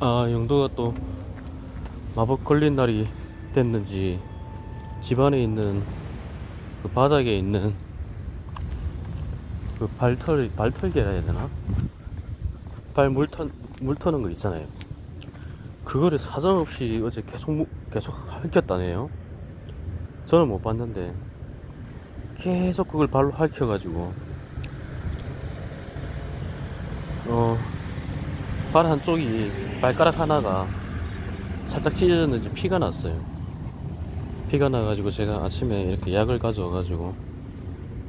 아 영도가 또 마법 걸린 날이 됐는지 집안에 있는 그 바닥에 있는 그 발털 발털개라 해야 되나? 발 물턴 물 터는 거 있잖아요. 그거를 사정없이 어제 계속 무- 계속 핥혔다네요. 저는 못 봤는데 계속 그걸 발로 핥혀가지고 어 발 한쪽이 발가락 하나가 살짝 찢어졌는지 피가 났어요. 피가 나가지고 제가 아침에 이렇게 약을 가져와가지고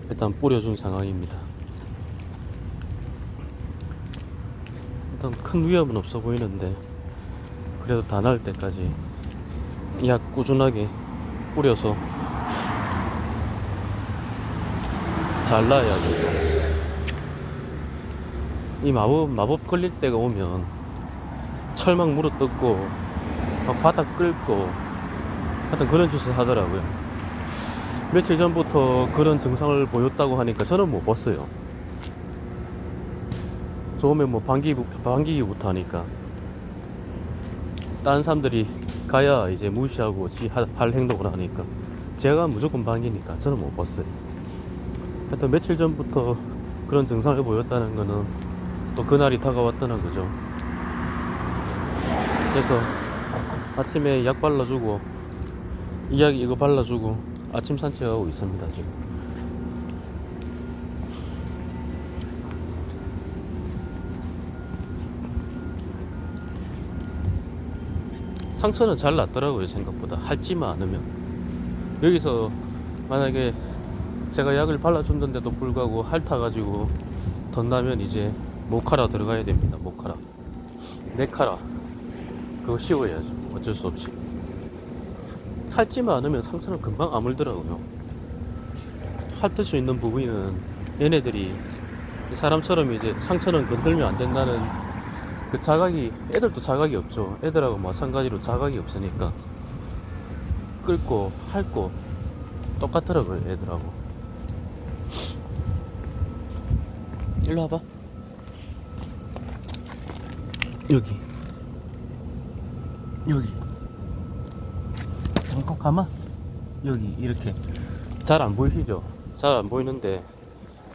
일단 뿌려준 상황입니다. 일단 큰 위험은 없어 보이는데 그래도 다 나을 때까지 약 꾸준하게 뿌려서 잘 나야죠. 이 마법 마법 걸릴 때가 오면 철막 물어 뜯고 막 바닥 끓고 하여튼 그런 짓을 하더라고요. 며칠 전부터 그런 증상을 보였다고 하니까 저는 못 봤어요. 처음에 뭐 방기 방기기부터 하니까 다른 사람들이 가야 이제 무시하고 지 할 행동을 하니까 제가 무조건 방기니까 저는 못 봤어요. 하여튼 며칠 전부터 그런 증상을 보였다는 거는 또 그날이 다가왔다는 거죠. 그래서 아침에 약 발라주고 이약 이거 발라주고 아침 산책하고 있습니다 지금. 상처는 잘 났더라고요 생각보다 핥지만 않으면 여기서 만약에 제가 약을 발라줬는데도 불구하고 핥아가지고 덧나면 이제 모카라 들어가야 됩니다 모카라. 네카라. 그거 씌워야죠 어쩔 수 없이. 핥지만 않으면 상처는 금방 아물더라고요. 핥을 수 있는 부위는 얘네들이 사람처럼 이제 상처는 건들면 안 된다는 그 자각이 애들도 자각이 없죠. 애들하고 마찬가지로 자각이 없으니까. 끌고 핥고 똑같더라고요 애들하고. 일로 와봐 여기. 여기. 잠깐 가만 여기 이렇게. 잘 안 보이시죠? 잘 안 보이는데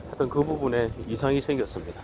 하여튼 그 부분에 이상이 생겼습니다